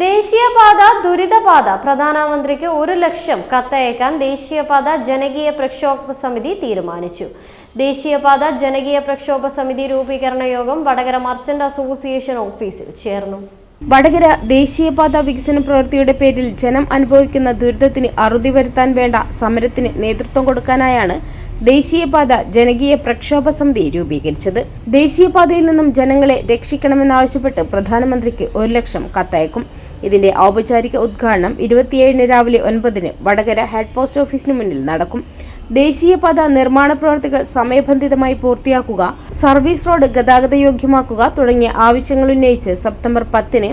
ദേശീയപാത ദുരിതപാത. പ്രധാനമന്ത്രിക്ക് ഒരു ലക്ഷം കത്തയക്കാൻ ദേശീയപാത ജനകീയ പ്രക്ഷോഭ സമിതി തീരുമാനിച്ചു. ദേശീയപാത ജനകീയ പ്രക്ഷോഭ സമിതി രൂപീകരണ യോഗം വടകര മർച്ചന്റ് അസോസിയേഷൻ ഓഫീസിൽ ചേർന്നു. വടകര ദേശീയപാത വികസന പ്രവൃത്തിയുടെ പേരിൽ ജനം അനുഭവിക്കുന്ന ദുരിതത്തിന് അറുതി വരുത്താൻ വേണ്ട സമരത്തിന് നേതൃത്വം കൊടുക്കാനായാണ് ദേശീയപാത ജനകീയ പ്രക്ഷോഭ സമിതി രൂപീകരിച്ചത്. ദേശീയപാതയിൽ നിന്നും ജനങ്ങളെ രക്ഷിക്കണമെന്നാവശ്യപ്പെട്ട് പ്രധാനമന്ത്രിക്ക് ഒരു ലക്ഷം കത്തയക്കും. ഇതിന്റെ ഔപചാരിക ഉദ്ഘാടനം ഇരുപത്തിയേഴിന് രാവിലെ ഒൻപതിന് വടകര ഹെഡ് പോസ്റ്റ് ഓഫീസിന് മുന്നിൽ നടക്കും. ദേശീയപാത നിർമ്മാണ പ്രവർത്തികൾ സമയബന്ധിതമായി പൂർത്തിയാക്കുക സർവീസ് റോഡ് ഗതാഗതയോഗ്യമാക്കുക തുടങ്ങിയ ആവശ്യങ്ങൾ ഉന്നയിച്ച് സെപ്റ്റംബർ പത്തിന്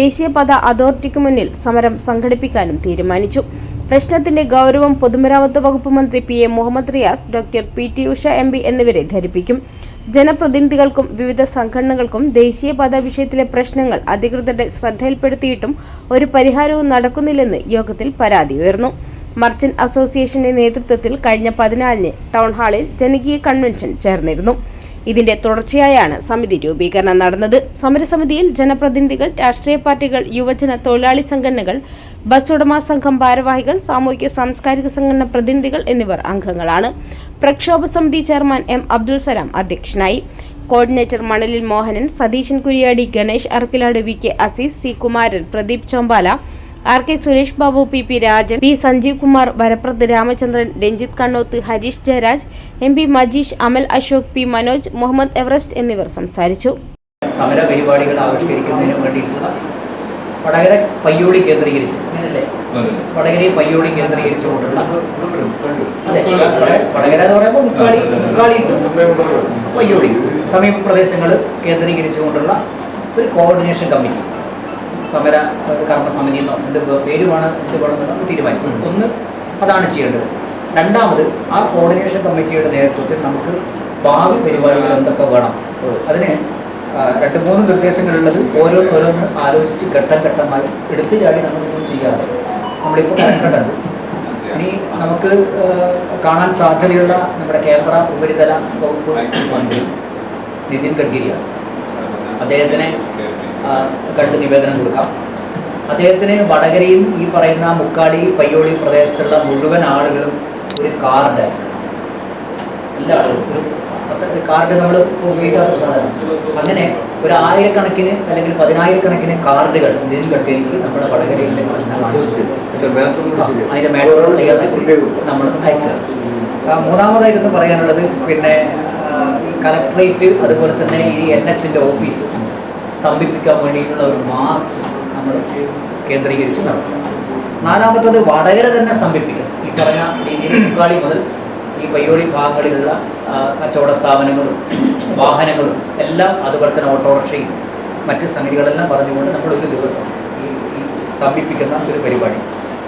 ദേശീയപാത അതോറിറ്റിക്ക് മുന്നിൽ സമരം സംഘടിപ്പിക്കാനും തീരുമാനിച്ചു. പ്രശ്നത്തിന്റെ ഗൗരവം പൊതുമരാമത്ത് വകുപ്പ് മന്ത്രി P A Muhammad Riyas doctor P T Usha M P എന്നിവരെ ധരിപ്പിക്കും. ജനപ്രതിനിധികൾക്കും വിവിധ സംഘടനകൾക്കും ദേശീയപാത വിഷയത്തിലെ പ്രശ്നങ്ങൾ അധികൃതരുടെ ശ്രദ്ധയിൽപ്പെടുത്തിയിട്ടും ഒരു പരിഹാരവും നടക്കുന്നില്ലെന്ന് യോഗത്തിൽ പരാതി ഉയർന്നു. മർച്ചന്റ് അസോസിയേഷന്റെ നേതൃത്വത്തിൽ കഴിഞ്ഞ പതിനാലിന് ടൗൺ ഹാളിൽ ജനകീയ കൺവെൻഷൻ ചേർന്നിരുന്നു. ഇതിന്റെ തുടർച്ചയായാണ് സമിതി രൂപീകരണം നടന്നത്. സമരസമിതിയിൽ ജനപ്രതിനിധികൾ രാഷ്ട്രീയ പാർട്ടികൾ യുവജന തൊഴിലാളി സംഘടനകൾ ബസ് ഉടമ സംഘം ഭാരവാഹികൾ സാമൂഹിക സാംസ്കാരിക സംഘടന പ്രതിനിധികൾ എന്നിവർ അംഗങ്ങളാണ്. പ്രക്ഷോഭ സമിതി ചെയർമാൻ എം അബ്ദുൽ സലാം അധ്യക്ഷനായി. Coordinator Manalil Mohanan Satheesan Kuriyadi Ganesh Arkkilad V K Azeez C Kumaran Pradeep Chombala R K Suresh Babu P P Rajan P Sanjeev Kumar Varaprath Ramachandran Ranjith Kannoth Hareesh Jayaraj M P Majeesh Amal Ashok P Manoj Muhammad Everest എന്നിവർ സംസാരിച്ചു. സമര പരിപാടികൾ ആവിഷ്കരിക്കുന്നതിന് വേണ്ടിയിട്ടുള്ള വടകര പയ്യോളി കേന്ദ്രീകരിച്ച്. അങ്ങനെയല്ലേ? വടകരയെ പയ്യോളി കേന്ദ്രീകരിച്ചുകൊണ്ടുള്ള അതെ. വട- വടകര എന്ന് പറയുമ്പോൾ മുക്കാടി മുക്കാടി പയ്യോളി സമീപ പ്രദേശങ്ങൾ കേന്ദ്രീകരിച്ചുകൊണ്ടുള്ള ഒരു കോർഡിനേഷൻ കമ്മിറ്റി സമര കർമ്മസമിതി എന്നോ എന്ത് പേരുമാണ് എന്ത് വേണമെന്നുള്ള തീരുമാനിക്കും. ഒന്ന് അതാണ് ചെയ്യേണ്ടത്. രണ്ടാമത് ആ കോർഡിനേഷൻ കമ്മിറ്റിയുടെ നേതൃത്വത്തിൽ നമുക്ക് ഭാവി പരിപാടികൾ എന്തൊക്കെ വേണം? അതിന് രണ്ട് മൂന്ന് നിർദ്ദേശങ്ങളുള്ളത് ഓരോ ഓരോന്ന് ആലോചിച്ച് ഘട്ടം ഘട്ടമായി എടുത്തു ചാടി നമ്മളൊന്നും ചെയ്യാറ് നമ്മളിപ്പോൾ കണ്ടത് ഇനി നമുക്ക് കാണാൻ സാധ്യതയുള്ള നമ്മുടെ കേന്ദ്ര ഉപരിതല വകുപ്പ് മന്ത്രി നിതിൻ ഗഡ്കരിയാണ് അദ്ദേഹത്തിന് കണ്ട് നിവേദനം കൊടുക്കാം. അദ്ദേഹത്തിന് വടകരയും ഈ പറയുന്ന മുക്കാടി പയ്യോളി പ്രദേശത്തുള്ള മുഴുവൻ ആളുകളും ഒരു കാർഡ് എല്ലാ ആളുകളും ഒരു കാർഡ് നമ്മൾ ഉപയോഗിക്കാത്ത സാധനം അങ്ങനെ ഒരു ആയിരക്കണക്കിന് അല്ലെങ്കിൽ പതിനായിരക്കണക്കിന് കാർഡുകൾ നിതിൻ ഗഡ്കരിക്ക് നമ്മുടെ വടകരയിലെ അതിന്റെ മേഡോട് ചെയ്യാതെ നമ്മൾ അയക്കുക. ആ, മൂന്നാമതായിരുന്നു പറയാനുള്ളത് പിന്നെ കലക്ടറേറ്റ് കലക്ട്രേറ്റ് അതുപോലെ തന്നെ ഈ എൻ എച്ചിന്റെ ഓഫീസ് സ്തംഭിപ്പിക്കാൻ വേണ്ടിയിട്ടുള്ള ഒരു മാർച്ച് നമ്മൾ കേന്ദ്രീകരിച്ച് നടത്തും. നാലാമത്തത് വടകര തന്നെ സ്തംഭിപ്പിക്കുക ഈ പറഞ്ഞ രീതിയിൽ മുക്കാളി മുതൽ ഈ പയ്യോളി ഭാഗങ്ങളിലുള്ള കച്ചവട സ്ഥാപനങ്ങളും വാഹനങ്ങളും എല്ലാം അതുപോലെ തന്നെ ഓട്ടോറിക്ഷയും മറ്റ് സംഗതികളെല്ലാം പറഞ്ഞുകൊണ്ട് നമ്മൾ ഒരു ദിവസം ഈ സ്തംഭിപ്പിക്കുന്ന ഒരു പരിപാടി.